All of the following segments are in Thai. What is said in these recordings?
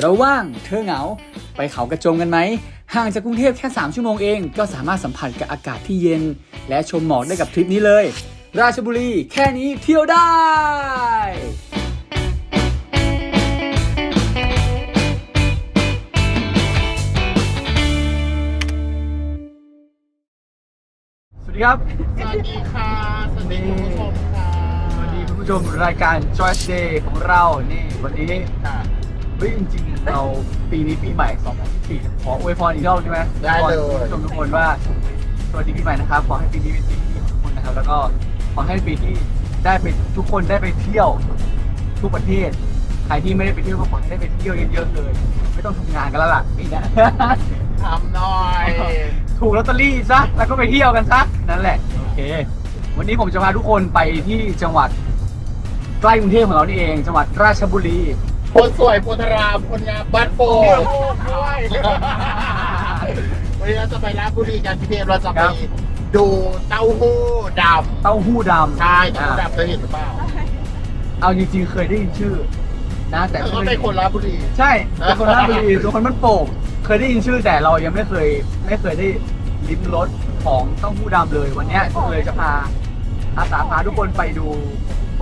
เราว่างเธอเหงา ไปเขากระโจมกันไหม ห่างจากกรุงเทพแค่ 3 ชั่วโมงเอง ก็สามารถสัมผัสกับอากาศที่เย็น และชมหมอกได้กับทริปนี้เลย ราชบุรีแค่นี้เที่ยวได้สวัสดีครับ สวัสดีค่ะ สวัสดีคุณผู้ชมค่ะ สวัสดีคุณผู้ชมรายการ Choice Day ของเรา นี่วันนี้ค่ะ เฮ้ยจริงๆเราปีนี้ปีใหม่ 2024ขออวยพรอีกรอบใช่ไหมได้เลย ขอให้คุณผู้ชมทุกคนว่าสวัสดีปีใหม่นะครับ ขอให้ปีนี้เป็นปีที่ดีของทุกคนนะครับ แล้วก็ขอให้ปีที่ได้ไปทุกคนได้ไปเที่ยวทุกประเทศ ใครที่ไม่ได้ไปเที่ยวก็ขอให้ได้ไปเที่ยวเยอะๆเลย ไม่ต้องทำงานกันแล้วล่ะปีเนี้ยทำหน่อย ถูกลอตเตอรี่ซะ แล้วก็ไปเที่ยวกันซะ นั่นแหละ โอเค วันนี้ผมจะพาทุกคนไปที่จังหวัดใกล้กรุงเทพของเรานี่เอง จังหวัดราชบุรี คนสวยโพธารามคนงามบ้านโป่งด้วยวันนี้เราจะไปราชบุรีกันพี่เทพเราจะไปครับ ดูเต้าหู้ดเต้าหู้ดำำใช่เต้าหู้อ่าดำเคยเห็นหรือเปล่าเอาจริงๆเคยได้ยินชื่อ นะแต่แล้วก็ไม่เป็นคนราชบุรี ใช่เป็นคนราชบุรีเป็นคนมันโป่งเคยได้ยินชื่อแต่เรายังไม่เคย ไม่เคยได้ลิ้มรสของเต้าหู้ดำเลยวันเนี้ยก็เลยจะพาอาสาพาทุกคนไปดู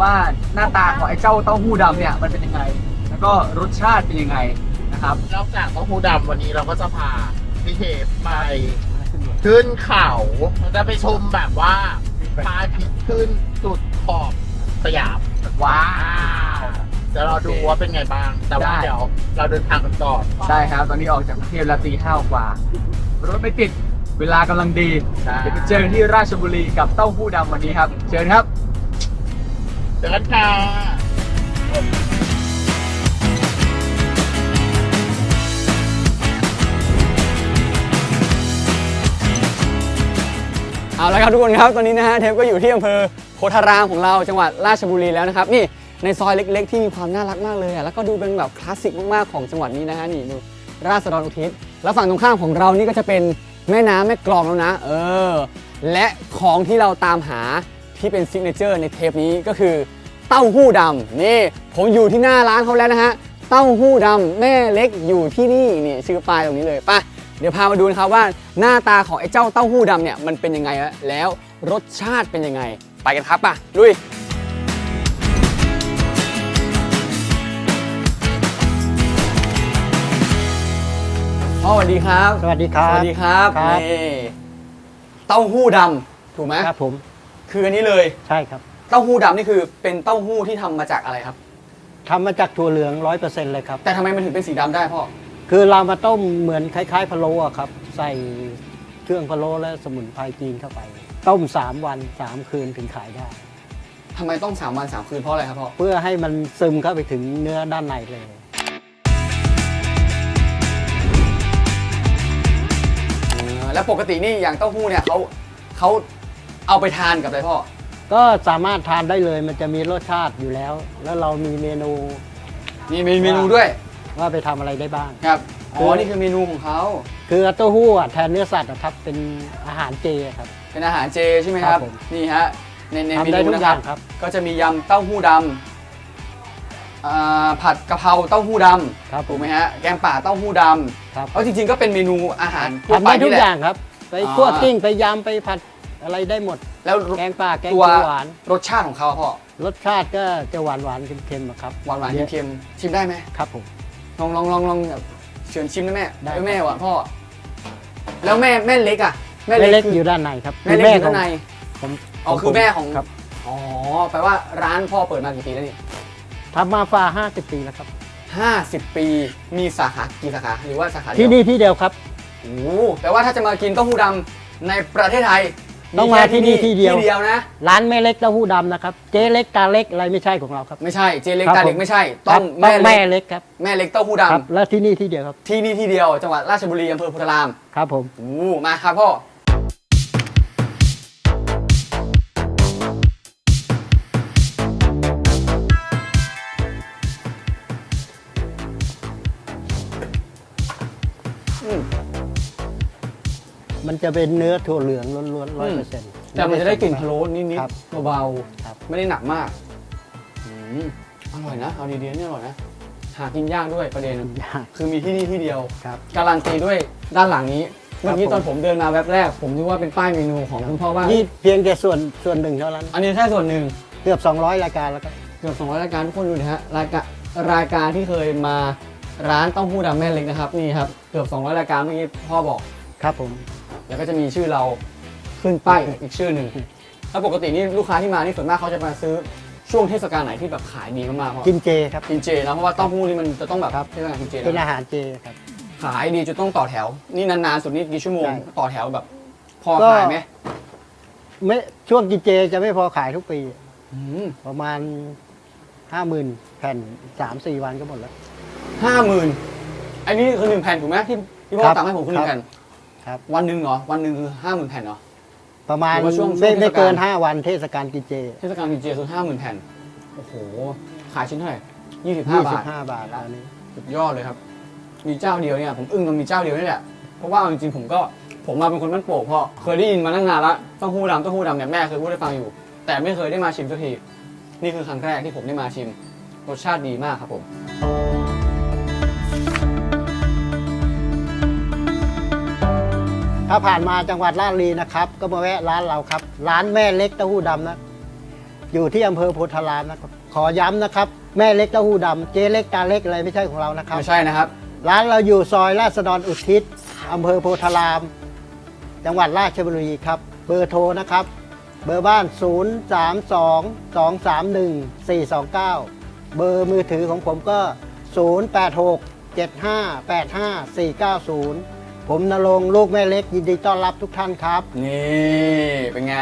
ว่าหน้าตาของไอ้เจ้าเต้าหู้ดำเนี่ยมันเป็นยังไง แล้วก็รสชาติเป็นยังไงนะครับนอกจากเต้าหู้ดำวันนี้เราก็จะพาพี่เทพไปขึ้นเขาเราจะไปชมแบบว่าพระอาทิตย์ขึ้นสุดขอบสยามว้าว้าววเดี๋ยวเราดูว่าเป็นไงบ้าง แต่ว่าได้เดี๋ยวเราเดินทางกันก่อนใช่ครับ ตอนนี้ออกจากกรุงเทพแล้วตีห้ากว่า รถไม่ติดเวลากำลังดีใช่เดี๋ยวไปเจอกันที่ราชบุรีกับเต้าหู้ดำวันนี้ครับ เชิญครับเดี๋ยวกันค่ะ เอาละครับทุกคนครับตอนนี้นะฮะเทปก็อยู่ที่อำเภอโพธารามของเราจังหวัดราชบุรีแล้วนะครับนี่ในซอยเล็ก ๆ ที่มีความน่ารักมากเลยอะแล้วก็ดูเป็นแบบคลาสสิกมากๆของจังหวัดนี้นะฮะนี่ดูราษฎรอุทิศแล้วฝั่งตรงข้ามของเรานี่ก็จะเป็นแม่น้ำแม่กลองแล้วนะ เออ และของที่เราตามหาที่เป็นซิกเนเจอร์ในเทปนี้ก็คือเต้าหู้ดำนี่ผมอยู่ที่หน้าร้านเขาแล้วนะฮะเต้าหู้ดำแม่เล็กอยู่ที่นี่นี่ชื่อป้ายตรงนี้เลยไป เดี๋ยวพามาดูนะครับว่าหน้าตาของไอ้เจ้าเต้าหู้ดำเนี่ยมันเป็นยังไงแล้วแล้วรสชาติเป็นยังไง ไปกันครับป่ะลุยพ่อสวัสดีครับ สวัสดีครับ สวัสดีครับครับ นี่เต้าหู้ดำถูกไหมครับผมคืออันนี้เลย ใช่ครับเต้าหู้ดำนี่คือเป็นเต้าหู้ที่ทำมาจากอะไรครับ ทำมาจากถั่วเหลืองร้อยเปอร์เซ็นต์เลยครับ แต่ทำไมมันถึงเป็นสีดำได้พ่อ คือเรามาต้มเหมือนคล้าย ๆพะโล้อะครับ ใส่เครื่องพะโล้และสมุนไพรจีนเข้าไป ต้ม 3 วัน 3 คืนถึงขายได้ ทำไมต้องสามวันสามคืนเพราะอะไรครับพ่อ เพื่อให้มันซึมเข้าไปถึงเนื้อด้านในเลยเออแล้วปกตินี่อย่างเต้าหู้เนี่ยเขาเขาเอาไปทานกับอะไรพ่อ ก็สามารถทานได้เลยมันจะมีรสชาติอยู่แล้ว แล้วเรามีเมนู มีเมเมนูด้วย ว่าไปทำอะไรได้บ้าง ครับอ๋อคือนี่คือเมนูของเขาคือเต้าหู้อะแทนเนื้อสัตว์อะครับเป็นอาหารเจครับ เป็นอาหารเจใช่ไหมครับครับผมนี่ฮะในในเมทำได้นูทุกนะอครัย่าบงครับ ก็จะมียำเต้าหู้ดำอ่าผัดกะเพราเต้าหู้ดครับำผถูกมไหมฮะแกงป่าเต้าหู้ดครับำเอาจริง ๆ ก็เป็นเมนูอาหารทั่วทำไปได้ทุนี่กแหละอย่างครับ ไปอ่า คั่วกิ้งไปยำไปผัดอะไรได้หมด แล้วแกงป่าแกงตัวเขียวหวาน รสชาติของเขาอะพ่อรสชาติก็จะหวานหวานๆเค็มๆอะครับหวานหวานดี๋ยวๆเค็มๆชิมได้ไหม ครับผม ลองลองลองลองแบบเชิญชิมได้ไหมได้เอ้ยแม่วะพ่อ แล้วแม่แม่เล็กอะแม่เล็กคือยู่ด้านในครับแม่เล็กอยู่ขอด้างนใน ผมอ๋อคือแม่ของ ครับอ๋อแปลว่าร้านพ่อเปิดมากี่ปีแล้วนี่ทำมาฝ่าห้าสิบปีแล้วครับ ห้าสิบปี มีสาขากี่สาขาหรือว่าสาขาเดียวที่นี่ที่เดียวครับ โอ้โหแปลว่าถ้าจะมากินเต้าหู้ดำในประเทศไทย ต้องมาแค่ที่นี่ที่เดียว ที่เดียวนะ ร้านแม่เล็กเต้าหู้ดำนะครับ เจ๊เล็กตาเล็กอะไรไม่ใช่ของเราครับ ไม่ใช่ เจเล็กครับตาเล็กผมไม่ใช่คต้รัอบงต้แม่องเล็แม่กเล็กครับ แม่เล็กเต้าหู้ครับดำ และที่นี่ที่เดียวครับ ที่นี่ที่เดียว จังหวัดราชบุรีอำเภอโพุทธาราม ครับผม โอ้โหมาครับพ่ออื มันจะเป็นเนื้อถั่วเหลืองล้วนๆร้อยเปอร์เซ็นต์ แต่มันจะได้กลิ่นพะโล้นิดครับๆเบาครับ ๆไม่ได้หนักมากอืมอร่อยนะเอาดีๆนี่อร่อยนะหากินยากด้วยประเด็น ยากคือมีที่นี่ที่เดียว ครับ การันตีด้วยด้านหลังนี้ เมื่อกี้ผมตอนผมเดินมาแวบแรก ผมนึกว่าเป็นป้ายเมนูของคุณพ่อว่านี่เพียงแค่ส่วนส่วนหนึ่งเท่านั้น อันนี้แค่ส่วนหนึ่ง เกือบ 200 รายการแล้วครับ เกือบ200รายการทุกคนดูนะฮะรายการรายการที่เคยมาร้านเต้าหู้ดำแม่เล็กนะครับนี่ครับเกือบ200รายการเมื่อกี้พ่อบอก ครับผม แล้วก็จะมีชื่อเราขึ้นป้ายอีกชื่อหนึ่งแล้วปกตินี่ลูกค้าที่มานี่ส่วนมากเขาจะมาซื้อช่วงเทศกาลไหนที่แบบขายดีมากๆพ่อกินเจครับกินเจนะเพราะว่าเต้าหู้นี่มันจะต้องแบบครับเทศกาลกินเจเป็นนะอาหารเจครับขายดีจนต้องต่อแถว นี่นานๆสุดนี่กี่ชั่วโมงใช่ต่อแถวแบบ พอก็ขายไหมไม่ช่วงกินเจจะไม่พอขายทุกปีอืมประมาณ50,000แผ่น3-4วันก็หมดแล้วห้าหมื่นอันนี้คือหนึ่งแผ่นถูกไหมที่ที่พ่ครัอบตามให้ผมคือหนึ่งครับแผ่น ครับ วันหนึ่งเหรอ วันหนึ่งคือห้าหมื่นแผ่นเหรอ ประมาณหรือว่าช่วงไม่ช่วงไม่เกินเทศกาล5วันเทศกาลกินเจเทศกาลกินเจคือห้าหมื่นแผ่น โอ้โห ขายชิ้นเท่าไหร่ยี่สิบห้าบาท 25 บาทอันนี้ สุดยอดเลยครับ มีเจ้าเดียวเนี่ยผมอึ้งมันมีเจ้าเดียวนี่แหละ เพราะว่าจริงๆผมก็ผมมาเป็นคนบ้านโป่งเพราะเคยได้ยินมาตั้งนานละเต้าหู้ดำเต้าหู้ดำเนี่ยแม่เคยพูดให้ฟังอยู่ แต่ไม่เคยได้มาชิมสักที นี่คือครั้งแรกที่ผมได้มาชิม รสชาติดีมากครับผม ถ้าผ่านมาจังหวัดราชบุรีนะครับ ก็มาแวะร้านเราครับ ร้านแม่เล็กเต้าหู้ดำนะ อยู่ที่อำเภอโพธารามนะครับขอย้ำนะครับ แม่เล็กเต้าหู้ดำเจ๊เล็กตาเล็กอะไรไม่ใช่ของเรานะครับ ไม่ใช่นะครับ ร้านเราอยู่ซอยราษฎรอุทิศอำเภอโพธาราม จังหวัดราชบุรีครับ เบอร์โทรนะครับ เบอร์บ้าน 0 3 2 2 3 1 4 2 9 เบอร์มือถือของผมก็ 0 8 6 7 5 8 5 4 9 0 ผมนรงค์ลูกแม่เล็กยินดีต้อนรับทุกท่านครับ นี่เป็นไง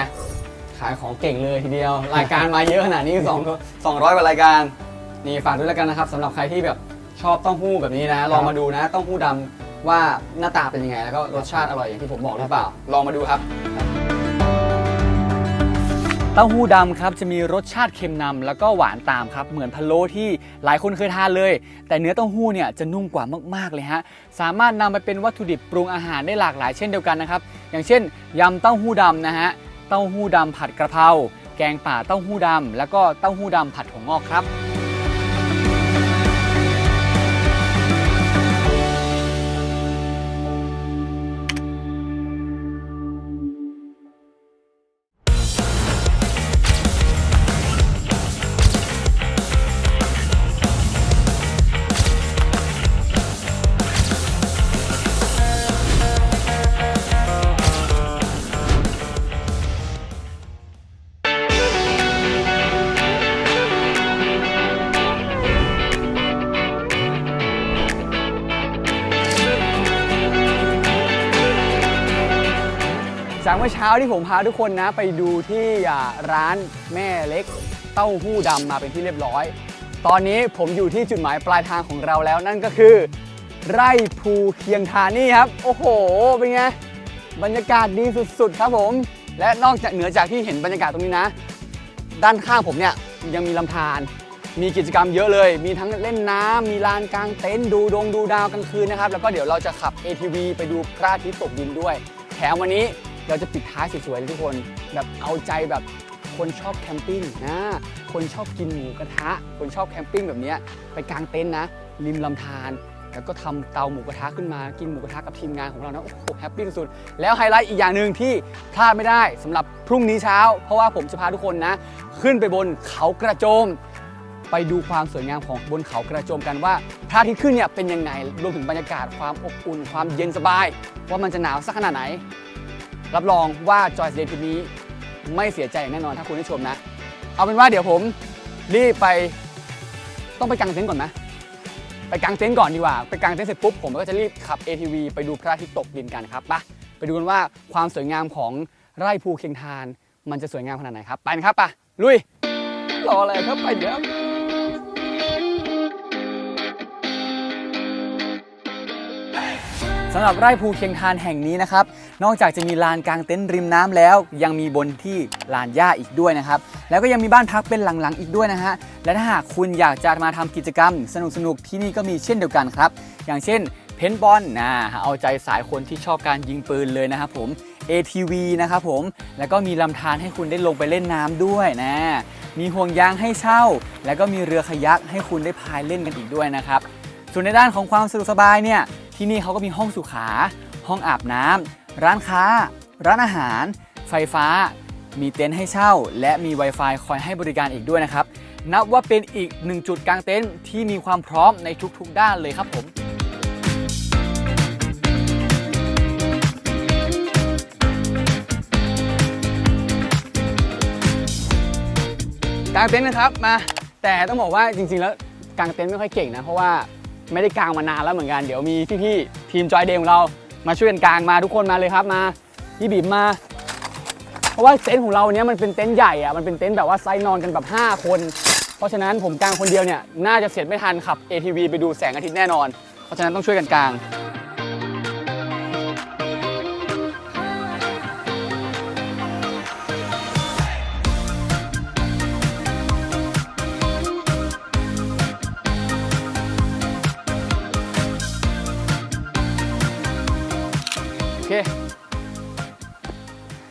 ขายของเก่งเลยทีเดียว รายการมาเยอะขนาดนี้สองสองร้อยกว่ารายการนี่ฝากด้วยแล้วกันนะครับสำหรับใครที่แบบชอบเต้าหู้แบบนี้นะ ลองมาดูนะเต้าหู้ดำว่าหน้าตาเป็นยังไง แล้วก็รสชาติอร่อยอย่างที่ผมบอกหรือเปล่า ลองมาดูครับ เต้าหู้ดำครับจะมีรสชาติเค็มนำแล้วก็หวานตามครับเหมือนพะโล้ที่หลายคนเคยทานเลย แต่เนื้อเต้าหู้เนี่ยจะนุ่มกว่ามากๆเลยฮะสามารถนำไปเป็นวัตถุดิบปรุงอาหารได้หลากหลายเช่นเดียวกันนะครับอย่างเช่นยำเต้าหู้ดำนะฮะเต้าหู้ดำผัดกระเพราแกงป่าเต้าหู้ดำแล้วก็เต้าหู้ดำผัดถั่วงอกครับ ช้าที่ผมพาทุกคนนะไปดูที่ร้านแม่เล็ก เต้าหู้ดำมาเป็นที่เรียบร้อย ตอนนี้ผมอยู่ที่จุดหมายปลายทางของเราแล้วนั่นก็คือ ไร่ภูเคียงทานี่ครับ โอ้โห เป็นไง บรรยากาศดีสุดๆ ครับผม และนอกจากเหนือจากที่เห็นบรรยากาศตรงนี้นะ ด้านข้างผมเนี่ยยังมีลำธารมีกิจกรรมเยอะเลย มีทั้งเล่นน้ำมีลานกลางเต็นท์ ดูดงดูดาวกลางคืนนะครับ แล้วก็เดี๋ยวเราจะขับ ATV ไปดูพระอาทิตย์ตกดินด้วย แถมวันนี้ เราจะปิดท้ายสวยๆเลยทุกคน แบบเอาใจแบบคนชอบแคมปิ้งนะคนชอบกินหมูกระทะ คนชอบแคมปิ้งแบบนี้ไปกางเต็นท์นะริมลำธารแล้วก็ทำเตาหมูกระทะขึ้นมากินหมูกระทะกับทีมงานของเรานะโอ้โหแฮปปี้สุดๆแล้วไฮไลท์อีกอย่างหนึ่งที่พลาดไม่ได้สำหรับพรุ่งนี้เช้า เพราะว่าผมจะพาทุกคนนะ ขึ้นไปบนเขากระโจม ไปดูความสวยงามของบนเขากระโจมกันว่าพระอาทิตย์ขึ้นเนี่ยเป็นยังไงรวมถึงบรรยากาศความอบอุ่นความเย็นสบาย ว่ามันจะหนาวสักขนาดไหน รับรองว่าจอยสเดย์ทริปนี้ไม่เสียใจอย่างแน่นอนถ้าคุณได้ชมนะ เอาเป็นว่าเดี๋ยวผมรีบไปต้องไปกางเต็นท์ก่อนไหมไปกางเต็นท์ก่อนดีกว่า ไปกางเต็นท์เสร็จปุ๊บผมก็จะรีบขับ ATV ไปดูพระอาทิตย์ตกดินกันครับไปไปดูกันว่าความสวยงามของไร่ภูเคียงทาน มันจะสวยงามขนาดไหนครับ ไปนะครับไปลุยรออะไรครับไปเดี๋ยว สำหรับไร่ภูเคียงทานแห่งนี้นะครับ นอกจากจะมีลานกลางเต็นท์ริมน้ำแล้ว ยังมีบนที่ลานหญ้าอีกด้วยนะครับ แล้วก็ยังมีบ้านพักเป็นหลังๆอีกด้วยนะฮะ และถ้าหากคุณอยากจะมาทำกิจกรรม สนุกๆที่นี่ก็มีเช่นเดียวกันครับ อย่างเช่นเพนบอลนะเอาใจสายคนที่ชอบการยิงปืนเลยนะครับผม ATV นะครับผม แล้วก็มีลำธารให้คุณได้ลงไปเล่นน้ำด้วยนะ มีห่วงยางให้เช่า แล้วก็มีเรือคายักให้คุณได้พายเล่นกันอีกด้วยนะครับ ส่วนในด้านของความสะดวกสบายเนี่ย ที่นี่เขาก็มีห้องสุขา ห้องอาบน้ำร้านค้า ร้านอาหาร ไฟฟ้า มีเต็นท์ให้เช่า และมี Wi-Fi คอยให้บริการอีกด้วยนะครับ นับว่าเป็นอีกหนึ่งจุดกางเต็นท์ที่มีความพร้อมในทุกๆ ด้านเลยครับผมกางเต็นท์นะครับมาแต่ต้องบอกว่าจริงๆแล้วกางเต็นท์ไม่ค่อยเก่งนะ เพราะว่า ไม่ได้กางมานานแล้วเหมือนกัน เดี๋ยวมีพี่ๆทีมจอยเดย์ของเรามาช่วยกันกางมาทุกคนมาเลยครับมาพี่บีมมา เพราะว่าเต็นท์ของเราเนี้ยมันเป็นเต็นท์ใหญ่อะมันเป็นเต็นท์แบบว่าไซส์นอนกันแบบ 5 คน เพราะฉะนั้นผมกางคนเดียวเนี่ยน่าจะเสร็จไม่ทันขับ ATV ไปดูแสงอาทิตย์แน่นอน เพราะฉะนั้นต้องช่วยกันกาง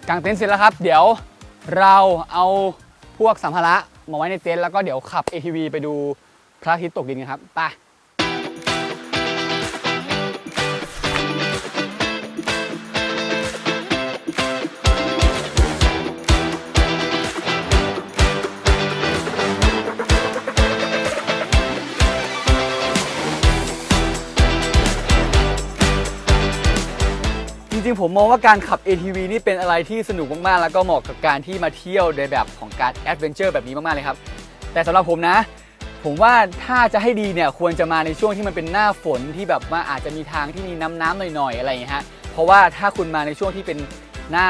กางเต็นท์เสร็จแล้วครับ เดี๋ยวเราเอาพวกสัมภาระมาไว้ในเต็นท์แล้วก็เดี๋ยวขับ ATV ไปดูพระอาทิตย์ตกดินกันครับไป งๆ ผมมองว่าการขับ ATV นี่เป็นอะไรที่สนุกมากๆ แล้วก็เหมาะกับการที่มาเที่ยวในแบบของการแอดเวนเจอร์แบบนี้มากๆ เลยครับ แต่สำหรับผมนะ ผมว่าถ้าจะให้ดีเนี่ยควรจะมาในช่วงที่มันเป็นหน้าฝนที่แบบว่าอาจจะมีทางที่มีน้ำน้ำๆหน่อยๆ อะไรอย่างเงี้ยฮะ เพราะว่าถ้าคุณมาในช่วงที่เป็นหน้า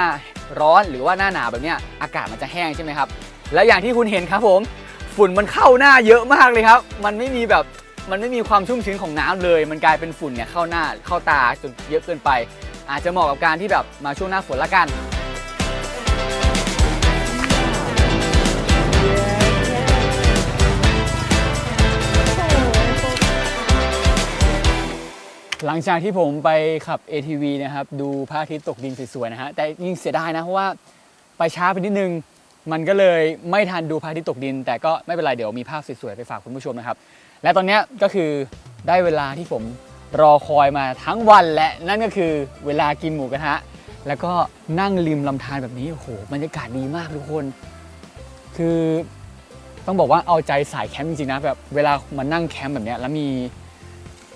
ร้อนหรือว่าหน้าหนาวแบบเนี้ยอากาศมันจะแห้งใช่ไหมครับ และอย่างที่คุณเห็นครับผมฝุ่นมันเข้าหน้าเยอะมากเลยครับ มันไม่มีแบบมันไม่มีความชุ่มชื้นของน้ำเลย มันกลายเป็นฝุ่นเนี่ยเข้าหน้าเข้าตาจนเยอะเกินไป อาจจะเหมาะกับการที่แบบมาช่วงหน้าฝนละกันหลังจากที่ผมไปขับ ATV นะครับ ดูพระอาทิตย์ตกดินสวยๆนะฮะแต่ยิ่งเสียดายนะเพราะว่าไปช้าไปนิดนึง มันก็เลยไม่ทันดูพระอาทิตย์ตกดิน แต่ก็ไม่เป็นไรเดี๋ยวมีภาพสวยๆไปฝากคุณผู้ชมนะครับ และตอนนี้ก็คือได้เวลาที่ผม รอคอยมาทั้งวันและนั่นก็คือเวลากินหมูกระทะ แล้วก็นั่งริมลำธารแบบนี้โอ้โหบรรยากาศดีมากทุกคน คือต้องบอกว่าเอาใจสายแคมป์จริงๆนะแบบเวลามานั่งแคมป์แบบเนี้ยแล้วมี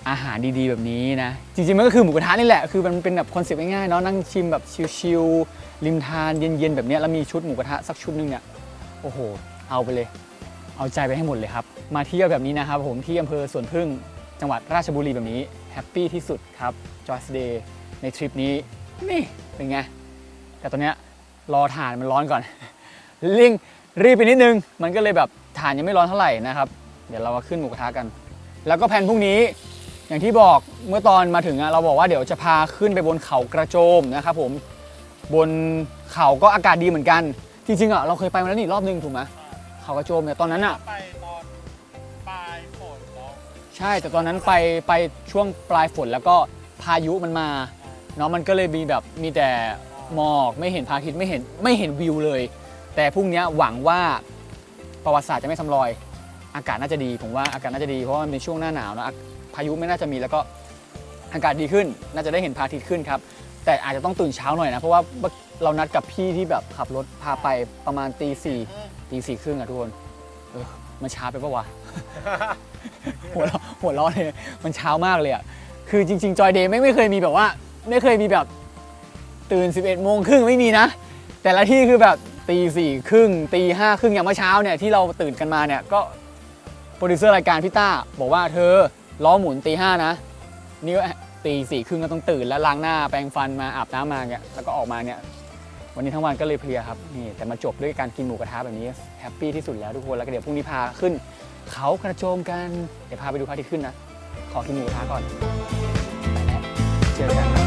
อาหารดีๆแบบนี้นะ จริงๆมันก็คือหมูกระทะนี่แหละคือมันเป็นแบบคอนเซ็ปต์ง่ายๆเนาะนั่งชิมแบบชิลๆริมทานเย็นๆแบบเนี้ยแล้วมีชุดหมูกระทะสักชุดหนึงเนี่ยโอ้โห เอาไปเลย เอาใจไปให้หมดเลยครับ มาเที่ยวแบบนี้นะครับผมที่อำเภอสวนพึ่งจังหวัดราชบุรีแบบนี้ ฮปปี้ที่สุดครับจอยสเดย์ในทริปนี้ นี่ เป็นไง แต่ตอนเนี้ยรอถ่านมันร้อนก่อน เร่งรีบไปนิดนึง มันก็เลยแบบถ่านยังไม่ร้อนเท่าไหร่นะครับ เดี๋ยวเรามาขึ้นหมูกระทะกัน แล้วก็แผนพรุ่งนี้อย่างที่บอกเมื่อตอนมาถึงอะเราบอกว่าเดี๋ยวจะพาขึ้นไปบนเขากระโจมนะครับผมบนเขาก็อากาศดีเหมือนกัน จริงๆอะเราเคยไปมาแล้วนี่รอบนึงถูกไหมเขากระโจมเนี่ยตอนนั้นอะไป ใช่แต่ตอนนั้นไปไปช่วงปลายฝนแล้วก็พายุมันมาเนาะมันก็เลยมีแบบมีแต่หมอกไม่เห็นพระอาทิตย์ไม่เห็นไม่เห็นวิวเลย แต่พรุ่งนี้หวังว่าประวัติศาสตร์จะไม่ซ้ำรอย อากาศน่าจะดีผมว่าอากาศน่าจะดีเพราะว่ามันเป็นช่วงหน้าหนาวนะอะพายุไม่น่าจะมีแล้วก็อากาศดีขึ้น น่าจะได้เห็นพระอาทิตย์ขึ้นครับแต่อาจจะต้องตื่นเช้าหน่อยนะเพราะว่าเรานัดกับพี่ที่แบบขับรถพาไปประมาณตีสี่ตีสี่ครึ่งอะทุกคนเมันช้าไปปะวะ หัวเราะหัวเราะเลยมันเช้ามากเลยอะคือจริง ๆ จอยเดย์ไม่ไม่เคยมีแบบว่า ไม่เคยมีแบบตื่น 11โมงครึ่งไม่มีนะ แต่ละที่คือแบบตีสี่ครึ่งตีห้าครึ่งอย่างเมื่อเช้าเนี่ยที่เราตื่นกันมาเนี่ยก็โปรดิวเซอร์รายการพี่ต้า บอกว่าเธอล้อหมุนตีห้านะนี่ก็ตีสี่ครึ่งก็ต้องตื่นแล้วล้างหน้าแปรงฟันมาอาบน้ำมาเนี่ยแล้วก็ออกมาเนี่ย วันนี้ทั้งวันก็เลยเพลียครับนี่แต่มาจบด้วยการกินหมูกระทะแบบนี้แฮปปี้ที่สุดแล้วทุกคนแล้วก็เดี๋ยวพรุ่งนี้พาขึ้น เขากระโจมกัน เดี๋ยวพาไปดูพระอาทิตย์ขึ้นนะ ขอกินหมูกระทะก่อนไปแล้วเจอกัน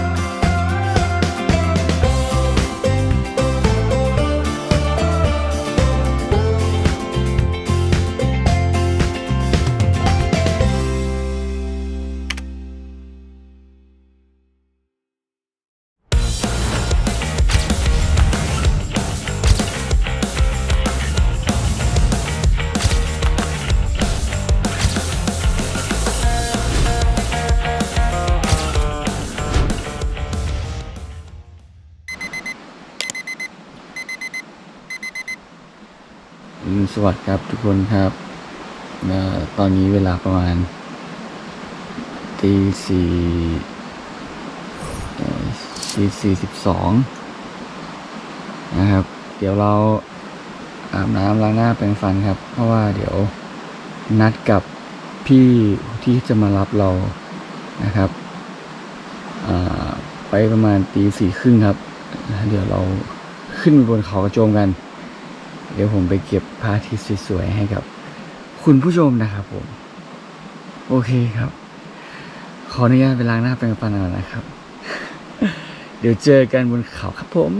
วัสดิ์ครับทุกคนครับตอนนี้เวลาประมาณตีสี่ตีสี่สิบสองนะครับ เดี๋ยวเราอาบน้ำล้างหน้าแปรงฟันครับ เพราะว่าเดี๋ยวนัดกับพี่ที่จะมารับเรานะครับไปประมาณตีสี่ครึ่งครับ เดี๋ยวเราขึ้นไปบนเขากระโจมกัน เดี๋ยวผมไปเก็บพระอาทิตย์สวยๆให้กับคุณผู้ชมนะครับผม โอเคครับ ขออนุญาตไปล้างหน้าแปรงฟันก่อนนะครับ เดี๋ยวเจอกันบนเขาครับผม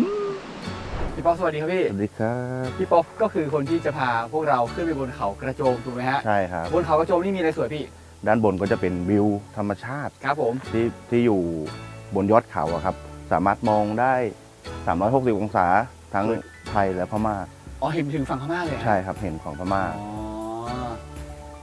พี่ป๊อกสวัสดีครับพี่ สวัสดีครับ พี่ป๊อกก็คือคนที่จะพาพวกเราขึ้นไปบนเขากระโจมถูกไหมฮะ ใช่ครับ บนเขากระโจมนี่มีอะไรสวยพี่ ด้านบนก็จะเป็นวิวธรรมชาติ ครับผม ที่ที่อยู่บนยอดเขาอะครับ สามารถมองได้ 360 องศาทั้งไทยและพม่า อ๋อเห็นถึงฝั่งพม่าเลยเหรอใช่ครับเห็นของพม่า อ๋อ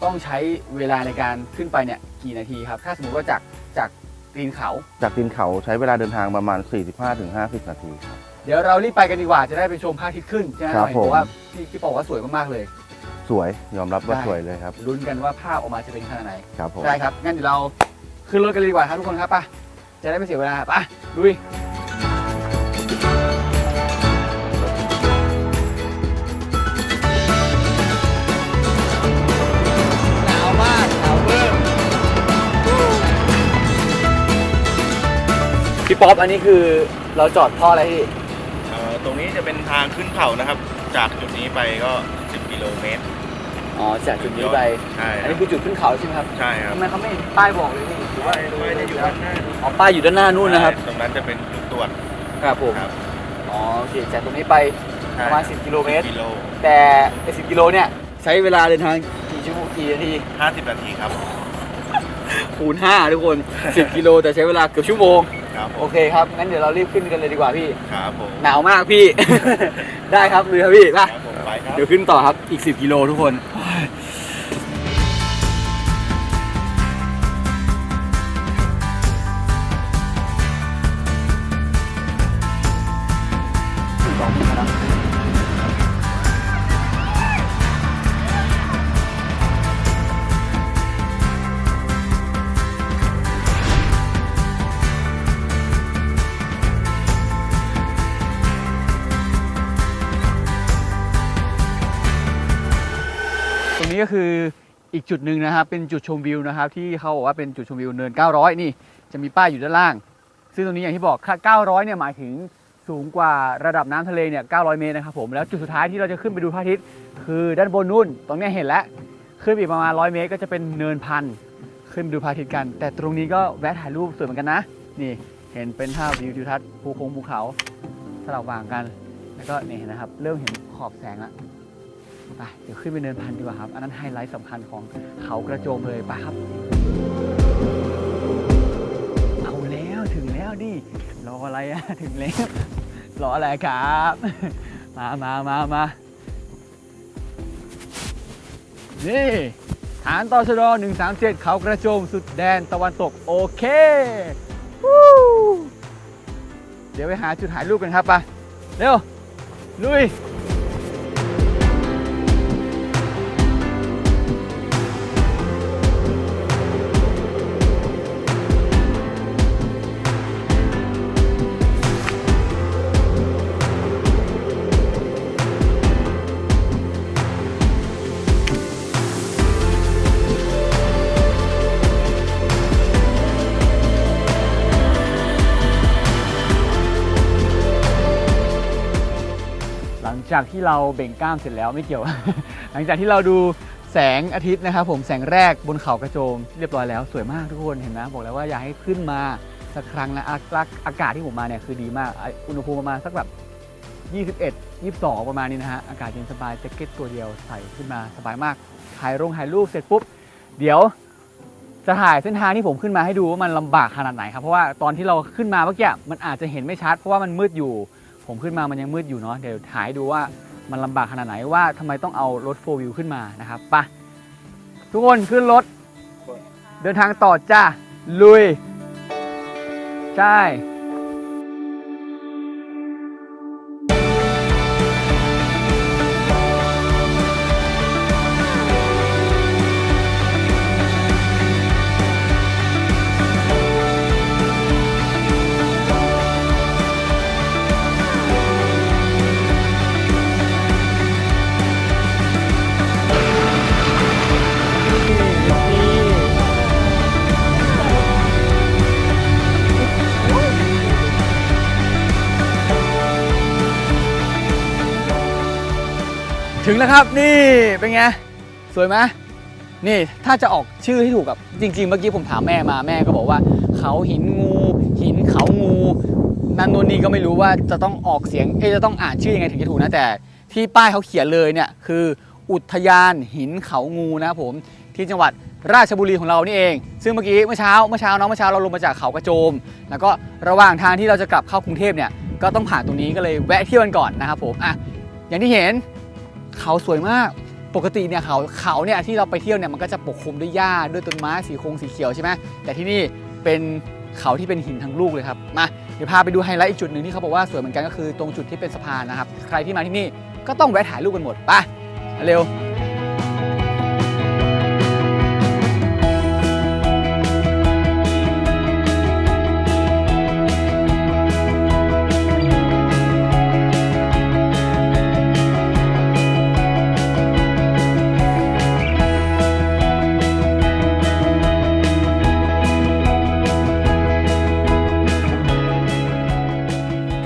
ต้องใช้เวลาในการขึ้นไปเนี่ยกี่นาทีครับ ถ้าสมมติว่าจากจากตีนเขา จากตีนเขาใช้เวลาเดินทางประมาณ 45-50 นาทีครับ เดี๋ยวเรารีบไปกันดีกว่าจะได้ไปชมพระอาทิตย์ขึ้นใช่ไหมครับเห็นผมบอกว่าพี่พี่บอกว่าสวยมากๆเลย สวยยอมรับว่าได้ สวยเลยครับลุ้นกันว่าภาพออกมาจะเป็นขนาดไหน ครับผม ได้ครับ งั้นเดี๋ยวเราขึ้นรถกันเลยดีกว่าครับทุกคนครับไปจะได้ไม่เสียเวลาไปลุยห พี่ป๊อปอันนี้คือเราจอดเพ่ออะไรพี่เอ่อตรงนี้จะเป็นทางขึ้นเขานะครับ จากจุดนี้ไปก็ 10 กิโลเมตร อ๋อจากจุดนี้ไปใช่อันนี้คือจุดขึ้นเขาใช่ไหมครับใช่ครับทำไมเขาไม่เห็นป้ายบอกเลยพี่หรือว่าป้ายจะอยู่ด้านหน้าอ๋อป้ายอยู่ด้านหน้านู่นนะครับใช่ตรงนั้นจะเป็นจุดตรวจครับผมครับอ๋อโอเคจากตรงนี้ไปประมาณ10กิโลเมตรกิโลแต่ไอ้10กิโลเนี่ยใช้เวลาเดินทางกี่ชั่วโมงกี่นาที50 นาทีครับ คูณ5ทุกคน 10 กิโลแต่ใช้เวลาเกือบชั่วโมง ครับผโอมเคครับ งั้นเดี๋ยวเรารีบขึ้นกันเลยดีกว่าพี่ ครับผมหนาวมากพี่ ได้ครับเลยครับพี่ไป ครับผมไปครับ เดี๋ยวขึ้นต่อครับ อีก 10 กิโลทุกคน อีกจุดหนึ่งนะครับ เป็นจุดชมวิวนะครับ ที่เขาบอกว่าเป็นจุดชมวิวเนิน 900 นี่ จะมีป้ายอยู่ด้านล่าง ซึ่งตรงนี้อย่างที่บอกค่า900 เนี่ยหมายถึงสูงกว่าระดับน้ำทะเลเนี่ย 900 เมตรนะครับผมแล้วจุดสุดท้ายที่เราจะขึ้นไปดูพระอาทิตย์คือด้านบนนู่น ตรงนี้เห็นแล้วขึ้นอีกประมาณ 100 เมตร ก็จะเป็นเนินพันขึ้นไปดูพระอาทิตย์กัน แต่ตรงนี้ก็แวะถ่ายรูปสวยเหมือนกันนะนี่เห็นเป็นภาพวิวทิวทัศน์ภูคงภูเขาสลับว่างกัน แล้วก็เนี่ยนนะครับ เริ่มเห็นขอบแสงแล้ว ไปเดี๋ยวขึ้นไปเนินพันดีกว่าครับ อันนั้นไฮไลท์สำคัญของเขากระโจมเลยไปครับ เอาแล้วถึงแล้วดิรออะไรอะถึงแล้วรออะไรครับ มามามามานี่ฐานตชด137 เขากระโจมสุดแดนตะวันตก โอเค เดี๋ยวไปหาจุดถ่ายรูปกันครับไปเร็ว ลุย จากที่เราเบ่งกล้ามเสร็จแล้วไม่เกี่ยว หลังจากที่เราดูแสงอาทิตย์นะครับผมแสงแรกบนเขากระโจมเรียบร้อยแล้วสวยมากทุกคนเห็นไหมบอกแล้วว่าอยากให้ขึ้นมาสักครั้งนะอาอากอากาศที่ผมมาเนี่ยคือดีมาก อุณหภูมิประมาณสักแบบ21 22 ประมาณนี้นะฮะอากาศเย็นสบายแจ็คเก็ตตัวเดียวใส่ขึ้นมาสบายมากถ่ายรงถ่ายรูปเสร็จปุ๊บ เดี๋ยวจะถ่ายเส้นทางที่ผมขึ้นมาให้ดูว่ามันลำบากขนาดไหนครับเพราะว่าตอนที่เราขึ้นมาเมื่อกี้มันอาจจะเห็นไม่ชัดเพราะว่ามันมืดอยู่ ผมขึ้นมามันยังมืดอยู่เนาะเดี๋ยวถ่ายให้ดูว่ามันลำบากขนาดไหนว่าทำไมต้องเอารถโฟวิวขึ้นมานะครับไปะทุกคนขึ้นรถ เดินทางต่อจ้าลุย ใช่ ถึงแล้วครับนี่เป็นไงสวยไหมนี่ถ้าจะออกชื่อที่ถูกกับจริง ๆ เมื่อกี้ผมถามแม่มาแม่ก็บอกว่า เขาหินงู หินเขางูนันนนนี่ก็ไม่รู้ว่าจะต้องออกเสียงเอจะต้องอ่านชื่อยังไงถึงจะถูกนะแต่ ที่ป้ายเขาเขียนเลยเนี่ยคืออุทยานหินเขางูนะผมที่จังหวัดราชบุรีของเรานี่เอง ซึ่งเมื่อกี้เมื่อเช้าเมื่อเช้าเนาะเมื่อเช้าเราลงมาจากเขากระโจม แล้วก็ระหว่างทางที่เราจะกลับเข้ากรุงเทพเนี่ยก็ต้องผ่านตรงนี้ก็เลยแวะเที่ยวกันก่อนนะครับผมอะอย่างที่เห็น เขาสวยมากปกติเนี่ยเขาเขาเนี่ยที่เราไปเที่ยวเนี่ยมันก็จะปกคลุมด้วยหญ้าด้วยต้นไม้สีคงสีเขียวใช่ไหมแต่ที่นี่เป็นเขาที่เป็นหินทั้งลูกเลยครับมาเดี๋ยวพาไปดูไฮไลท์อีกจุดหนึ่งที่เขาบอกว่าสวยเหมือนกันก็คือตรงจุดที่เป็นสะพานนะครับ ใครที่มาที่นี่ก็ต้องแวะถ่ายรูปกันหมดไปเร็ว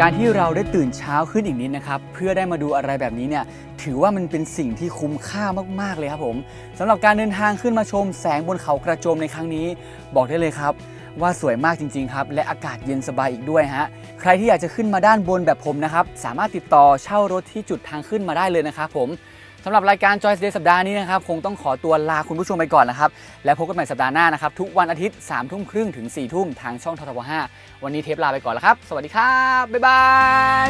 การที่เราได้ตื่นเช้าขึ้นอีกนิดนะครับ เพื่อได้มาดูอะไรแบบนี้เนี่ยถือว่ามันเป็นสิ่งที่คุ้มค่ามากๆเลยครับผมสำหรับการเดินทางขึ้นมาชมแสงบนเขากระโจมในครั้งนี้ บอกได้เลยครับว่าสวยมากจริงๆครับ และอากาศเย็นสบายอีกด้วยฮะ ใครที่อยากจะขึ้นมาด้านบนแบบผมนะครับ สามารถติดต่อเช่ารถที่จุดทางขึ้นมาได้เลยนะครับผม สำหรับรายการ Joyce Day สัปดาห์นี้นะครับ คงต้องขอตัวลาคุณผู้ชมไปก่อนนะครับ แล้วพบกันใหม่สัปดาห์หน้านะครับ ทุกวันอาทิตย์3ามทุ่มครึ่งถึง4ี่ทุ่มทางช่องททบ5วันนี้เทปลาไปก่อนแล้วครับ สวัสดีครับ บ๊ายบาย